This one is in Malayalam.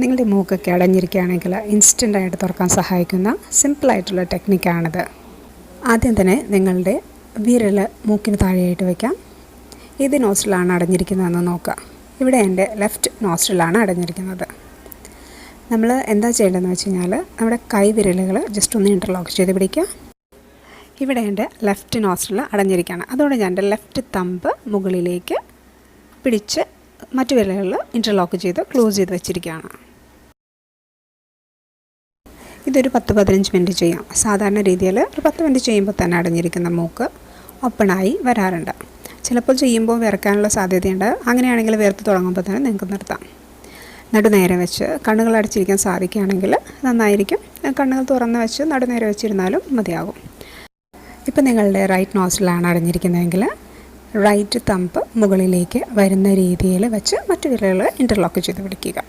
നിങ്ങളുടെ മൂക്കൊക്കെ അടഞ്ഞിരിക്കുകയാണെങ്കിൽ ഇൻസ്റ്റന്റായിട്ട് തുറക്കാൻ സഹായിക്കുന്ന സിമ്പിളായിട്ടുള്ള ടെക്നിക്കാണിത്. ആദ്യം തന്നെ നിങ്ങളുടെ വിരൽ മൂക്കിന് താഴെയായിട്ട് വയ്ക്കാം ഏത് നോസ്റ്റിലാണ് അടഞ്ഞിരിക്കുന്നതെന്ന് നോക്കുക. ഇവിടെ എന്റെ ലെഫ്റ്റ് നോസ്റ്റിലാണ് അടഞ്ഞിരിക്കുന്നത്. നമ്മൾ എന്താ ചെയ്യേണ്ടതെന്ന് വെച്ച് കഴിഞ്ഞാൽ നമ്മുടെ കൈ വിരലുകൾ ജസ്റ്റ് ഒന്ന് ഇന്റർലോക്ക് ചെയ്ത് പിടിക്കുക. ഇവിടെ എന്റെ ലെഫ്റ്റ് നോസ്റ്റിൽ അടഞ്ഞിരിക്കുകയാണ്. അതുകൊണ്ട് ഞാൻ എന്റെ ലെഫ്റ്റ് തമ്പ് മുകളിലേക്ക് പിടിച്ച് മറ്റു വിരലുകളിൽ ഇന്റർലോക്ക് ചെയ്ത് ക്ലോസ് ചെയ്ത് വെച്ചിരിക്കുകയാണ്. ഇതൊരു പത്ത് പതിനഞ്ച് മിനിറ്റ് ചെയ്യാം. സാധാരണ രീതിയിൽ ഒരു പത്ത് മിനിറ്റ് ചെയ്യുമ്പോൾ തന്നെ അടഞ്ഞിരിക്കുന്ന മൂക്ക് ഓപ്പണായി വരാറുണ്ട്. ചിലപ്പോൾ ചെയ്യുമ്പോൾ വിറക്കാനുള്ള സാധ്യതയുണ്ട്. അങ്ങനെയാണെങ്കിൽ വിയർത്ത് തുടങ്ങുമ്പോൾ തന്നെ നിങ്ങൾക്ക് നിർത്താം. നടുനേരെ വെച്ച് കണ്ണുകൾ അടച്ചിരിക്കാൻ സാധിക്കുകയാണെങ്കിൽ നന്നായിരിക്കും. കണ്ണുകൾ തുറന്ന് വെച്ച് നടുനേരെ വെച്ചിരുന്നാലും മതിയാകും. ഇപ്പം നിങ്ങളുടെ റൈറ്റ് നോസിലാണ് അടഞ്ഞിരിക്കുന്നതെങ്കിൽ റൈറ്റ് തമ്പ് മുകളിലേക്ക് വരുന്ന രീതിയിൽ വെച്ച് മറ്റു വിരലുകൾ ഇന്റർലോക്ക് ചെയ്ത് പിടിക്കുക.